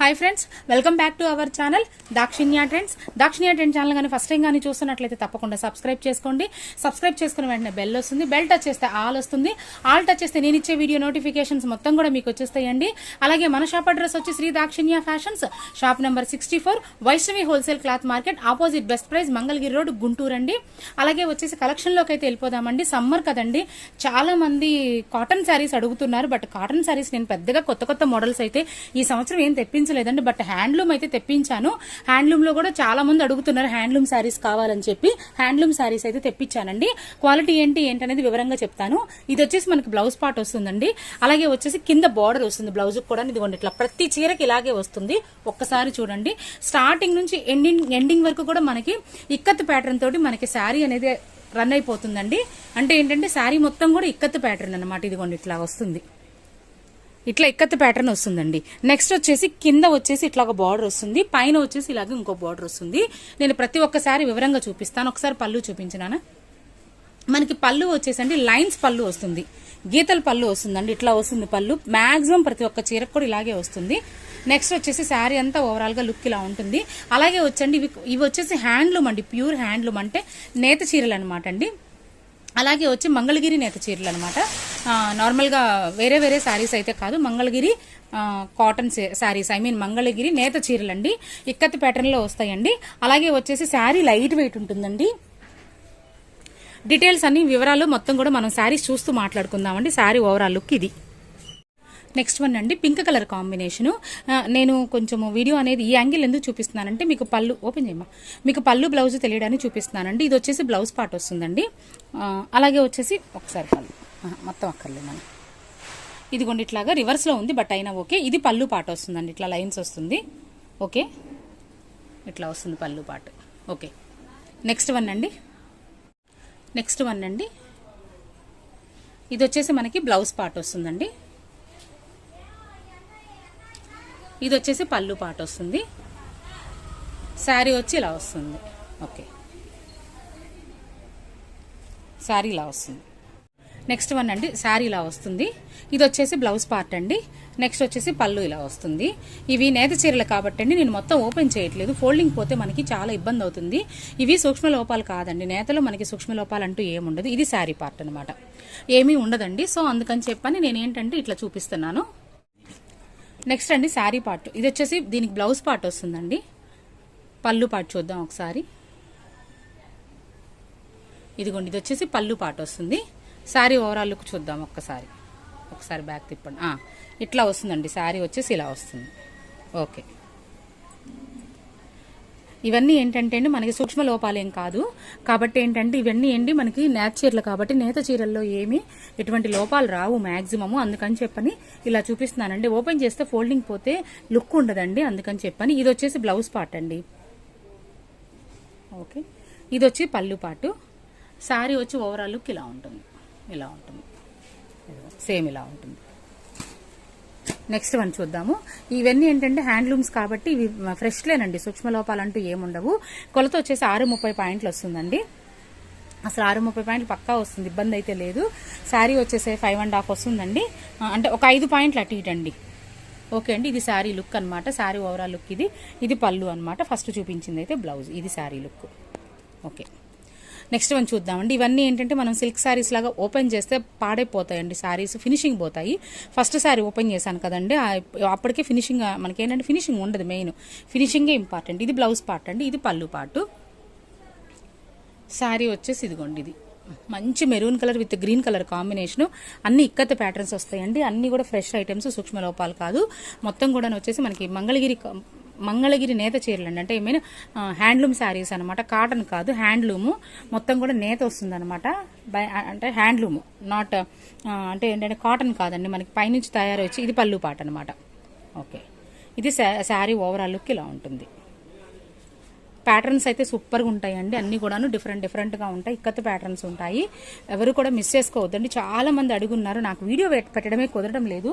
Hi friends welcome back to our channel Dakshinya trends Dakshinya trend channel కానీ first time కానీ చూస్తున్నట్లయితే తప్పకుండా subscribe చేసుకోండి. సబ్స్క్రైబ్ చేసుకున్న వెంటనే బెల్ వస్తుంది. బెల్ టచ్ చేస్తే ఆల్ వస్తుంది. ఆల్ టచ్ చేస్తే నేను ఇచ్చే వీడియో నోటిఫికేషన్స్ మొత్తం కూడా మీకు వచ్చేస్తాయండి. అలాగే మన షాప్ అడ్రస్ వచ్చి Shri Dakshinya fashions shop number sixty four Vaishnavi wholesale cloth market opposite best price Mangalagiri road Guntur అండి. అలాగే వచ్చేసి కలెక్షన్లోకి అయితే వెళ్ళిపోదామండి. సమ్మర్ కదండి. చాలా మంది కాటన్ శారీస్ అడుగుతున్నారు బట్ కాటన్ శారీస్ నేను పెద్దగా కొత్త కొత్త మోడల్స్ అయితే ఈ సంవత్సరం ఏం తెప్పించలేదండి బట్ హ్యాండ్లూమ్ అయితే తెప్పించాను. హ్యాండ్లూమ్లో కూడా చాలా మంది అడుగుతున్నారు హ్యాండ్లూమ్ శారీస్ కావాలని చెప్పి. హ్యాండ్లూమ్ శారీస్ అయితే తెప్పించానండి. క్వాలిటీ ఏంటి ఏంటనేది వివరంగా చెప్తాను. ఇది వచ్చేసి మనకి బ్లౌజ్ పార్ట్ వస్తుందండి. అలాగే వచ్చేసి కింద బార్డర్ వస్తుంది బ్లౌజ్ కూడా. ఇదిగోండి ఇట్లా ప్రతి చీరకి ఇలాగే వస్తుంది. ఒక్కసారి చూడండి. స్టార్టింగ్ నుంచి ఎండింగ్ ఎండింగ్ వరకు కూడా మనకి ఇక్కత్ ప్యాటర్న్ తోటి మనకి శారీ అనేది రన్ అయిపోతుందండి. అంటే ఏంటంటే శారీ మొత్తం కూడా ఇక్కత్ ప్యాటర్న్ అనమాట. ఇదిగోండి ఇట్లా వస్తుంది. ఇట్లా ఇక్కత్ ప్యాటర్న్ వస్తుందండి. నెక్స్ట్ వచ్చేసి కింద వచ్చేసి ఇట్లా ఒక బార్డర్ వస్తుంది. పైన వచ్చేసి ఇలాగ ఇంకో బార్డర్ వస్తుంది. నేను ప్రతి ఒక్కసారి వివరంగా చూపిస్తాను. ఒకసారి పళ్ళు చూపించినానా? మనకి పళ్ళు వచ్చేసండి లైన్స్ పళ్ళు వస్తుంది. గీతల పళ్ళు వస్తుందండి. ఇట్లా వస్తుంది పళ్ళు. మ్యాక్సిమం ప్రతి ఒక్క చీరకు కూడా ఇలాగే వస్తుంది. నెక్స్ట్ వచ్చేసి శారీ అంతా ఓవరాల్గా లుక్ ఇలా ఉంటుంది. అలాగే వచ్చండి ఇవి ఇవి వచ్చేసి హ్యాండ్లూమ్ అండి. ప్యూర్ హ్యాండ్లూమ్ అంటే నేత చీరలు అనమాట అండి. అలాగే వచ్చి మంగళగిరి నేత చీరలు అనమాట నార్మల్గా వేరే వేరే శారీస్ అయితే కాదు Mangalagiri cotton saris I mean Mangalagiri నేత చీరలు అండి ఇక్కత్ ప్యాటర్న్లో వస్తాయండి. అలాగే వచ్చేసి శారీ లైట్ వెయిట్ ఉంటుందండి. డీటెయిల్స్ అన్ని వివరాలు మొత్తం కూడా మనం శారీస్ చూస్తూ మాట్లాడుకుందామండి. శారీ ఓవరాల్ లుక్ ఇది. నెక్స్ట్ వన్ అండి పింక్ కలర్ కాంబినేషన్ నేను కొంచెం వీడియో అనేది ఈ యాంగిల్ ఎందుకు చూపిస్తున్నానంటే మీకు పళ్ళు ఓపెన్ చేయమా మీకు పళ్ళు బ్లౌజ్ తెలియడానికి చూపిస్తున్నానండి. ఇది వచ్చేసి బ్లౌజ్ పార్ట్ వస్తుందండి. అలాగే వచ్చేసి ఒకసారి పళ్ళు. మొత్తం అక్కర్లేదు మనం. ఇదిగోండి ఇట్లాగా రివర్స్లో ఉంది బట్ అయినా ఓకే. ఇది పళ్ళు పాట వస్తుందండి ఇట్లా లైన్స్ వస్తుంది. ఓకే? ఇట్లా వస్తుంది పళ్ళు పాట ఓకే. నెక్స్ట్ వన్ అండి. నెక్స్ట్ వన్ అండి. ఇది వచ్చేసి మనకి బ్లౌజ్ పార్ట్ వస్తుందండి. ఇది వచ్చేసి పళ్ళు పాట వస్తుంది. శారీ వచ్చి ఇలా వస్తుంది. ఓకే. శారీ ఇలా వస్తుంది. నెక్స్ట్ వన్ అండి శారీ ఇలా వస్తుంది. ఇది వచ్చేసి బ్లౌజ్ పార్ట్ అండి. నెక్స్ట్ వచ్చేసి పళ్ళు ఇలా వస్తుంది. ఇవి నేత చీరలు కాబట్టి అండి నేను మొత్తం ఓపెన్ చేయట్లేదు. ఫోల్డింగ్ పోతే మనకి చాలా ఇబ్బంది అవుతుంది. ఇవి సూక్ష్మ లోపాలు కాదండి. నేతలో మనకి సూక్ష్మ లోపాలు అంటూ ఏముండదు ఇది శారీ పార్ట్ అనమాట ఏమీ ఉండదండి. సో అందుకని చెప్పని నేను ఏంటంటే ఇట్లా చూపిస్తున్నాను. నెక్స్ట్ అండి శారీ పార్ట్. ఇది వచ్చేసి దీనికి బ్లౌజ్ పార్ట్ వస్తుందండి. పళ్ళు పార్ట్ చూద్దాం ఒకసారి. ఇదిగోండి ఇది వచ్చేసి పళ్ళు పార్ట్ వస్తుంది. శారీ ఓవరాల్ లుక్ చూద్దాం ఒక్కసారి. ఒకసారి బ్యాక్ తిప్పండి. ఇట్లా వస్తుందండి శారీ వచ్చేసి ఇలా వస్తుంది. ఓకే. ఇవన్నీ ఏంటంటే అండి మనకి సూక్ష్మ లోపాలేం కాదు. కాబట్టి ఏంటంటే ఇవన్నీ ఏంటి మనకి నేత చీరలు కాబట్టి నేత చీరల్లో ఏమీ ఎటువంటి లోపాలు రావు మ్యాక్సిమము అందుకని చెప్పని ఇలా చూపిస్తున్నానండి. ఓపెన్ చేస్తే ఫోల్డింగ్ పోతే లుక్ ఉండదండి. అందుకని చెప్పని ఇది వచ్చేసి బ్లౌజ్ పార్ట్ అండి. ఓకే. ఇది వచ్చి పళ్ళు పాటు. శారీ వచ్చి ఓవరాల్ లుక్ ఇలా ఉంటుంది. ఇలా ఉంటుంది. సేమ్ ఇలా ఉంటుంది. నెక్స్ట్ వన్ చూద్దాము. ఇవన్నీ ఏంటంటే హ్యాండ్లూమ్స్ కాబట్టి ఇవి ఫ్రెష్లేనండి. సూక్ష్మ లోపాలు అంటూ ఏముండవు. కొలత వచ్చేసి ఆరు ముప్పై పాయింట్లు వస్తుందండి. అసలు ఆరు ముప్పై పాయింట్లు పక్కా వస్తుంది. ఇబ్బంది అయితే లేదు. శారీ వచ్చేసి ఫైవ్ అండ్ హాఫ్ వస్తుందండి. అంటే ఒక ఐదు పాయింట్లు అటు ఇటు అండి ఓకే అండి ఇది శారీ లుక్ అనమాట శారీ ఓవరాల్ లుక్ ఇది. ఇది పళ్ళు అనమాట ఫస్ట్ చూపించింది అయితే బ్లౌజ్. ఇది sari look. Okay. Next one చూద్దామండి. ఇవన్నీ ఏంటంటే మనం సిల్క్ శారీస్ లాగా ఓపెన్ చేస్తే పాడైపోతాయండి శారీస్ ఫినిషింగ్ పోతాయి. ఫస్ట్ శారీ ఓపెన్ చేశాను కదండి. అప్పటికే ఫినిషింగ్ మనకి ఏంటంటే ఫినిషింగ్ ఉండదు మెయిన్ ఫినిషింగే ఇంపార్టెంట్ ఇది బ్లౌజ్ పార్ట్ అండి. ఇది పళ్ళు పాటు శారీ వచ్చేసి ఇదిగోండి ఇది. మంచి maroon colour with green colour combination అన్ని ఇక్కత్త ప్యాటర్న్స్ వస్తాయండి. అన్ని కూడా ఫ్రెష్ ఐటమ్స్ సూక్ష్మ లోపాలు కాదు. మొత్తం కూడా వచ్చేసి మనకి మంగళగిరి మంగళగిరి నేత చీరలండి. అండి అంటే ఏమైనా హ్యాండ్లూమ్ శారీస్ అనమాట కాటన్ కాదు హ్యాండ్లూము. మొత్తం కూడా నేత వస్తుంది అనమాట అంటే హ్యాండ్లూము. నాట్ అంటే ఏంటంటే కాటన్ కాదండి. మనకి పైనుంచి తయారు వచ్చి ఇది పళ్ళు పాట అనమాట ఓకే. ఇది శారీ ఓవరాల్ లుక్ ఇలా ఉంటుంది. ప్యాటర్న్స్ అయితే సూపర్గా ఉంటాయండి. అన్ని కూడాను డిఫరెంట్ డిఫరెంట్గా ఉంటాయి. ఇక్కత్ ప్యాటర్న్స్ ఉంటాయి. ఎవరు కూడా మిస్ చేసుకోవద్దండి. చాలా మంది అడుగున్నారు. నాకు వీడియో పెట్టడమే కుదరడం లేదు.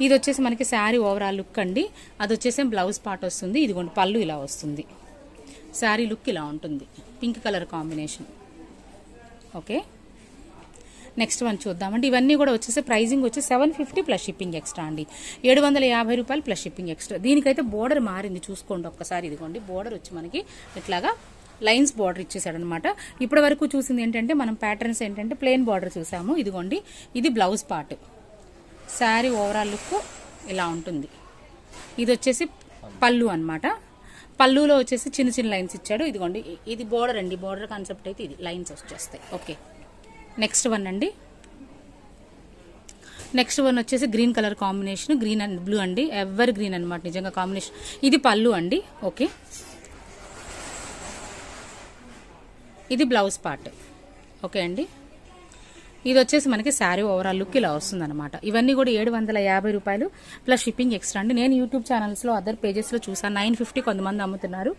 ఇది వచ్చేసి మనకి శారీ ఓవరాల్ లుక్ అండి. అది వచ్చేసి బ్లౌజ్ పార్ట్ వస్తుంది. ఇదిగోండి పళ్ళు ఇలా వస్తుంది. శారీ లుక్ ఇలా ఉంటుంది. Pink colour combination. Okay. Next one చూద్దామండి. ఇవన్నీ కూడా వచ్చేసి ప్రైజింగ్ వచ్చి seven fifty plus shipping extra అండి. ఏడు వందల యాభై రూపాయలు ప్లస్ షిప్పింగ్ ఎక్స్ట్రా. దీనికైతే బోర్డర్ మారింది. చూసుకోండి ఒక్కసారి ఇదిగోండి. బోర్డర్ వచ్చి మనకి ఇట్లాగా లైన్స్ బార్డర్ ఇచ్చేసాడనమాట ఇప్పటి వరకు చూసింది ఏంటంటే మనం ప్యాటర్న్స్ ఏంటంటే ప్లెయిన్ బార్డర్ చూసాము. ఇదిగోండి ఇది blouse part. Sari overall look ఇలా ఉంటుంది. ఇది వచ్చేసి పళ్ళు అనమాట పళ్ళులో వచ్చేసి చిన్న చిన్న లైన్స్ ఇచ్చాడు. ఇదిగోండి ఇది బోర్డర్ అండి. బోర్డర్ కాన్సెప్ట్ అయితే ఇది. లైన్స్ వచ్చేస్తాయి. ఓకే నెక్స్ట్ వన్ అండి. నెక్స్ట్ వన్ వచ్చేసి green colour combination green and blue అండి. ఎవర్ గ్రీన్ అనమాట నిజంగా కాంబినేషన్ ఇది పళ్ళు అండి. ఓకే ఇది బ్లౌజ్ పార్ట్ ఓకే అండి. ఇది వచ్చేసి మనకి శారీ ఓవరాల్ లుక్ ఇలా వస్తుంది అనమాట ఇవన్నీ కూడా ఏడు వందల యాభై రూపాయలు ప్లస్ షిప్పింగ్ ఎక్స్ట్రా అండి. నేను యూట్యూబ్ ఛానల్స్లో అదర్ పేజెస్లో చూసాను. నైన్ ఫిఫ్టీ కొంతమంది అమ్ముతున్నారు.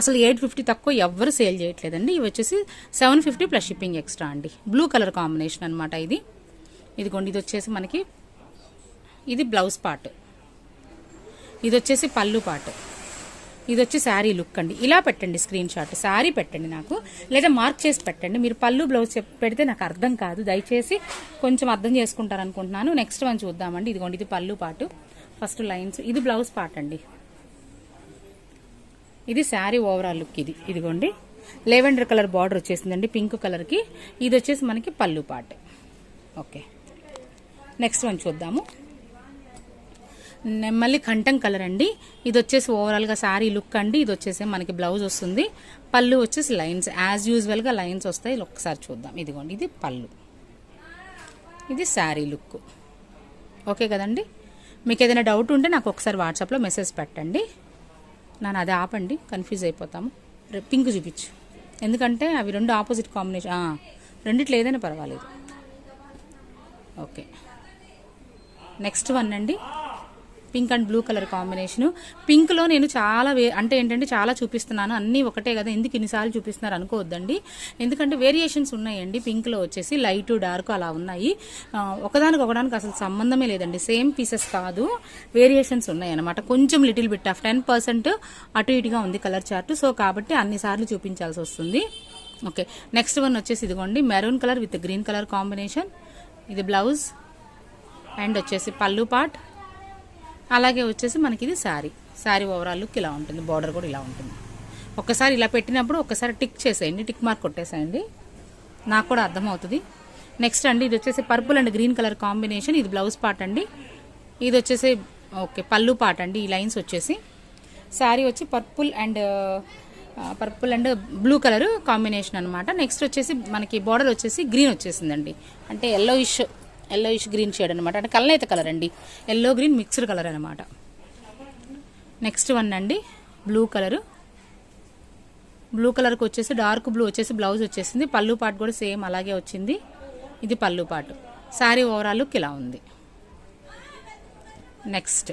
అసలు ఎయిట్ ఫిఫ్టీ తక్కువ ఎవ్వరు సేల్ చేయట్లేదండి. ఇవి వచ్చేసి seven fifty plus shipping extra అండి. బ్లూ కలర్ కాంబినేషన్ అనమాట ఇది. ఇదిగోండి ఇది వచ్చేసి మనకి ఇది బ్లౌజ్ పార్ట్ ఇది వచ్చేసి పళ్ళు పార్ట్ ఇది వచ్చి శారీ లుక్ అండి. ఇలా పెట్టండి స్క్రీన్ షాట్. శారీ పెట్టండి నాకు. లేదా మార్క్ చేసి పెట్టండి. మీరు పళ్ళు బ్లౌజ్ పెడితే నాకు అర్థం కాదు. దయచేసి కొంచెం అర్థం చేసుకుంటారు అనుకుంటున్నాను నెక్స్ట్ వన్ చూద్దామండి. ఇదిగోండి ఇది పళ్ళు పాటు. First lines. ఇది బ్లౌజ్ పార్ట్ అండి. ఇది శారీ ఓవరాల్ లుక్ ఇది. ఇదిగోండి. లెవెండర్ కలర్ బార్డర్ వచ్చేసిందండి పింక్ కలర్కి. ఇది వచ్చేసి మనకి పళ్ళు పార్ట్ ఓకే. నెక్స్ట్ వన్ చూద్దాము. నెమ్మల్లి కంఠం కలర్ అండి. ఇది వచ్చేసి ఓవరాల్గా శారీ లుక్ అండి. ఇది వచ్చేసి మనకి బ్లౌజ్ వస్తుంది. పళ్ళు వచ్చేసి లైన్స్ యాజ్ యూజువల్గా లైన్స్ వస్తాయి. ఒకసారి చూద్దాం. ఇదిగోండి. ఇది పళ్ళు. ఇది శారీ లుక్ ఓకే కదండి? మీకు ఏదైనా డౌట్ ఉంటే నాకు ఒకసారి వాట్సాప్లో మెసేజ్ పెట్టండి. నన్ను అది ఆపండి. కన్ఫ్యూజ్ అయిపోతాము. పింక్ చూపించు. ఎందుకంటే అవి రెండు ఆపోజిట్ కాంబినేషన్ ఆ, రెండిట్లో ఏదైనా పర్వాలేదు. ఓకే నెక్స్ట్ వన్ అండి. Pink and blue colour combination. పింక్లో నేను చాలా వే అంటే ఏంటంటే చాలా చూపిస్తున్నాను. అన్నీ ఒకటే కదా ఎందుకు ఇన్నిసార్లు చూపిస్తున్నారు అనుకోవద్దండి. ఎందుకంటే వేరియేషన్స్ ఉన్నాయండి పింక్లో వచ్చేసి లైట్ డార్క్ అలా ఉన్నాయి. ఒకదానికి ఒకదానికి అసలు సంబంధమే లేదండి. సేమ్ పీసెస్ కాదు వేరియేషన్స్ ఉన్నాయి అనమాట కొంచెం little bit of ten percent అటు ఇటుగా ఉంది కలర్ చార్ట్. సో కాబట్టి అన్నిసార్లు చూపించాల్సి వస్తుంది. ఓకే నెక్స్ట్ వన్ వచ్చేసి ఇదిగోండి maroon colour with green colour combination. ఇది బ్లౌజ్. అండ్ వచ్చేసి పళ్ళు పార్ట్. అలాగే వచ్చేసి మనకి ఇది శారీ. శారీ ఓవరాల్ లుక్ ఇలా ఉంటుంది బార్డర్ కూడా ఇలా ఉంటుంది. ఒక్కసారి ఇలా పెట్టినప్పుడు ఒక్కసారి టిక్ చేసేయండి టిక్ మార్క్ కొట్టేసేయండి. నాకు కూడా అర్థమవుతుంది. నెక్స్ట్ అండి ఇది వచ్చేసి purple and green colour combination. ఇది బ్లౌజ్ పార్ట్ అండి. ఇది వచ్చేసి ఓకే పళ్ళు పార్ట్ అండి ఈ లైన్స్ వచ్చేసి. శారీ వచ్చి purple and purple and blue colour combination అనమాట నెక్స్ట్ వచ్చేసి మనకి బార్డర్ వచ్చేసి గ్రీన్ వచ్చేసిందండి. అంటే ఎల్లో ఇష్ ఎల్లో ఇష్ గ్రీన్ షేడ్ అనమాట అంటే కలనైతే కలర్ అండి. ఎల్లో గ్రీన్ మిక్స్డ్ కలర్ అనమాట నెక్స్ట్ వన్ అండి బ్లూ కలరు బ్లూ కలర్కి వచ్చేసి డార్క్ బ్లూ వచ్చేసి బ్లౌజ్ వచ్చేసింది. పళ్ళు పాటు కూడా సేమ్ అలాగే వచ్చింది. ఇది పళ్ళు పాటు. శారీ ఓవరాల్ ఇలా ఉంది. నెక్స్ట్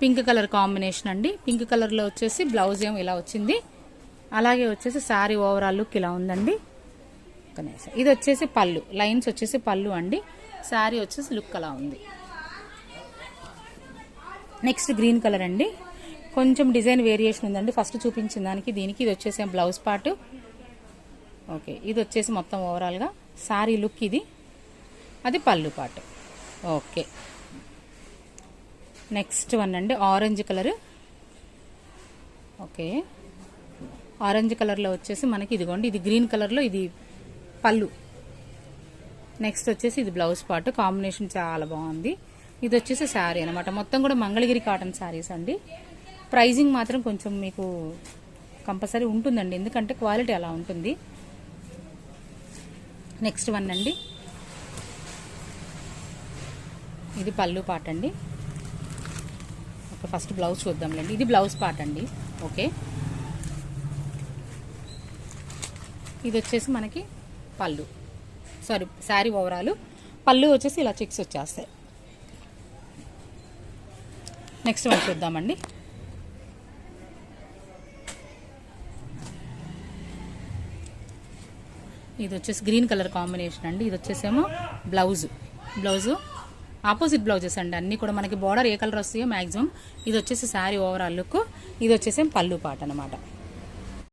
పింక్ కలర్ కాంబినేషన్ అండి. పింక్ కలర్లో వచ్చేసి బ్లౌజ్ ఏమో ఇలా వచ్చింది. అలాగే వచ్చేసి శారీ ఓవరాల్ లుక్ ఇలా ఉందండి. ఒక్క ఇది వచ్చేసి పళ్ళు. లైన్స్ వచ్చేసి పళ్ళు అండి. శారీ వచ్చేసి లుక్ అలా ఉంది. నెక్స్ట్ గ్రీన్ కలర్ అండి. కొంచెం డిజైన్ వేరియేషన్ ఉందండి. ఫస్ట్ చూపించిన దానికి దీనికి ఇది వచ్చేసి బ్లౌజ్ పార్ట్. ఓకే ఇది వచ్చేసి మొత్తం ఓవరాల్గా శారీ లుక్ ఇది. అది పళ్ళు పార్ట్. ఓకే. నెక్స్ట్ వన్ అండి ఆరెంజ్ కలర్. ఓకే. ఆరెంజ్ కలర్లో వచ్చేసి మనకి ఇదిగోండి ఇది గ్రీన్ కలర్లో ఇది పళ్ళు. నెక్స్ట్ వచ్చేసి ఇది బ్లౌజ్ పార్ట్ కాంబినేషన్ చాలా బాగుంది. ఇది వచ్చేసి శారీ అనమాట మొత్తం కూడా మంగళగిరి కాటన్ శారీస్ అండి. ప్రైజింగ్ మాత్రం కొంచెం మీకు కంపల్సరీ ఉంటుందండి. ఎందుకంటే క్వాలిటీ అలా ఉంటుంది. నెక్స్ట్ వన్ అండి. ఇది పళ్ళు పాట అండి. ఓకే ఫస్ట్ బ్లౌజ్ చూద్దాంలేండి. ఇది బ్లౌజ్ పార్ట్ అండి. ఓకే ఇది వచ్చేసి మనకి పళ్ళు. Sorry sari overall. పళ్ళు వచ్చేసి ఇలా చెక్స్ వచ్చేస్తాయి. నెక్స్ట్ వన్ చూద్దామండి. ఇది వచ్చేసి గ్రీన్ కలర్ కాంబినేషన్ అండి. ఇది వచ్చేసేమో బ్లౌజ్ బ్లౌజు ఆపోజిట్ బ్లౌజెస్ అండి. అన్నీ కూడా మనకి బార్డర్ ఏ కలర్ వస్తాయో మ్యాక్సిమం ఇది వచ్చేసి శారీ ఓవరాల్ లుక్ ఇది వచ్చేసి పళ్ళు పాట అనమాట